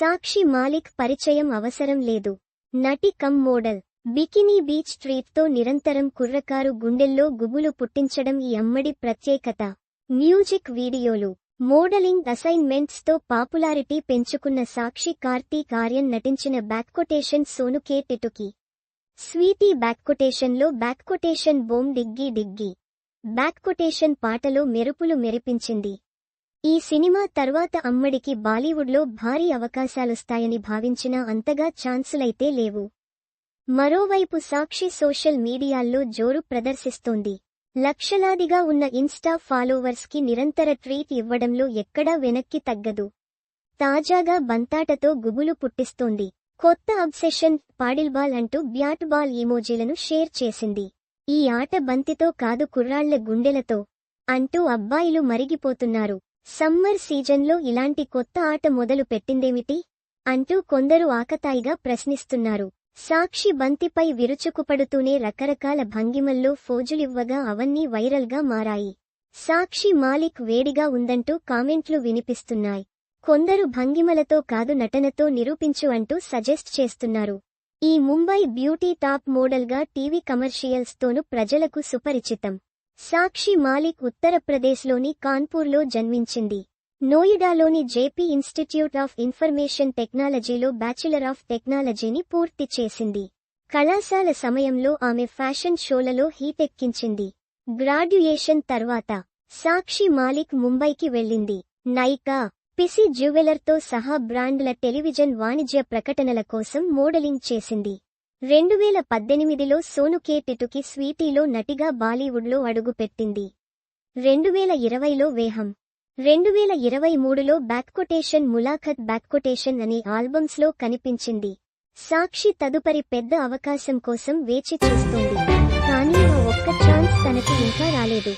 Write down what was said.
సాక్షి మాలిక్ పరిచయం అవసరం లేదు. నటి కమ్ మోడల్. బికినీ బీచ్ ట్రీట్తో నిరంతరం కుర్రకారు గుండెల్లో గుబులు పుట్టించడం ఈ అమ్మడి ప్రత్యేకత. మ్యూజిక్ వీడియోలు. మోడలింగ్ అసైన్మెంట్స్తో పాపులారిటీ పెంచుకున్న సాక్షి కార్తీక్ ఆర్యన్ నటించిన బ్యాక్కొటేషన్ సోనుకే టిటుకి స్వీటీ బ్యాక్కొటేషన్లో బ్యాక్కొటేషన్ బోమ్ డిగ్గి డిగ్గి. బ్యాక్కొటేషన్ పాటలో మెరుపులు మెరిపించింది. ఈ సినిమా తర్వాత అమ్మడికి బాలీవుడ్లో భారీ అవకాశాలొస్తాయని భావించినా అంతగా ఛాన్సులైతే లేవు. మరోవైపు సాక్షి సోషల్ మీడియాల్లో జోరు ప్రదర్శిస్తోంది. లక్షలాదిగా ఉన్న ఇన్స్టా ఫాలోవర్స్కి నిరంతర ట్రీట్ ఇవ్వడంలో ఎక్కడా వెనక్కి తగ్గదు. తాజాగా బంతాటతో గుబులు పుట్టిస్తోంది. కొత్త అబ్సెషన్ పాడిల్బాల్ అంటూ బ్యాట్ బాల్ ఈమోజీలను షేర్ చేసింది. ఈ ఆట బంతితో కాదు కుర్రాళ్ళ గుండెలతో అంటూ అబ్బాయిలు మరిగిపోతున్నారు. సమ్మర్ సీజన్లో ఇలాంటి కొత్త ఆట మొదలు పెట్టిందేమిటి? అంటూ కొందరు ఆకతాయిగా ప్రశ్నిస్తున్నారు. సాక్షి బంతిపై విరుచుకుపడుతూనే రకరకాల భంగిమల్లో ఫోజులివ్వగా అవన్నీ వైరల్గా మారాయి. సాక్షి మాలిక్ వేడిగా ఉందంటూ కామెంట్లు వినిపిస్తున్నాయి. కొందరు భంగిమలతో కాదు నటనతో నిరూపించు అంటూ సజెస్ట్ చేస్తున్నారు. ఈ ముంబై బ్యూటీ టాప్ మోడల్గా టీవీ కమర్షియల్స్తోనూ ప్రజలకు సుపరిచితం. సాక్షి మాలిక్ ఉత్తరప్రదేశ్లోని కాన్పూర్లో జన్మించింది. నోయిడాలోని జేపీ ఇన్స్టిట్యూట్ ఆఫ్ ఇన్ఫర్మేషన్ టెక్నాలజీలో బ్యాచిలర్ ఆఫ్ టెక్నాలజీని పూర్తి చేసింది. కళాశాల సమయంలో ఆమె ఫ్యాషన్ షోలలో హీటెక్కించింది. గ్రాడ్యుయేషన్ తర్వాత సాక్షి మాలిక్ ముంబైకి వెళ్ళింది. నైకా పిసి జ్యువెలర్తో సహా బ్రాండ్ల టెలివిజన్ వాణిజ్య ప్రకటనల కోసం మోడలింగ్ చేసింది. రెండు వేల పద్దెనిమిదిలో సోనుకే టిటుకి స్వీటీలో నటిగా బాలీవుడ్లో అడుగుపెట్టింది. రెండు వేల ఇరవైలో వేహం. రెండు వేల ఇరవై మూడులో బ్యాక్కొటేషన్ ములాఖత్ బ్యాక్కొటేషన్ అనే ఆల్బమ్స్లో కనిపించింది. సాక్షి తదుపరి పెద్ద అవకాశం కోసం వేచి చూస్తోంది. కానీ ఆ ఒక్క ఛాన్స్ తనకు ఇంకా రాలేదు.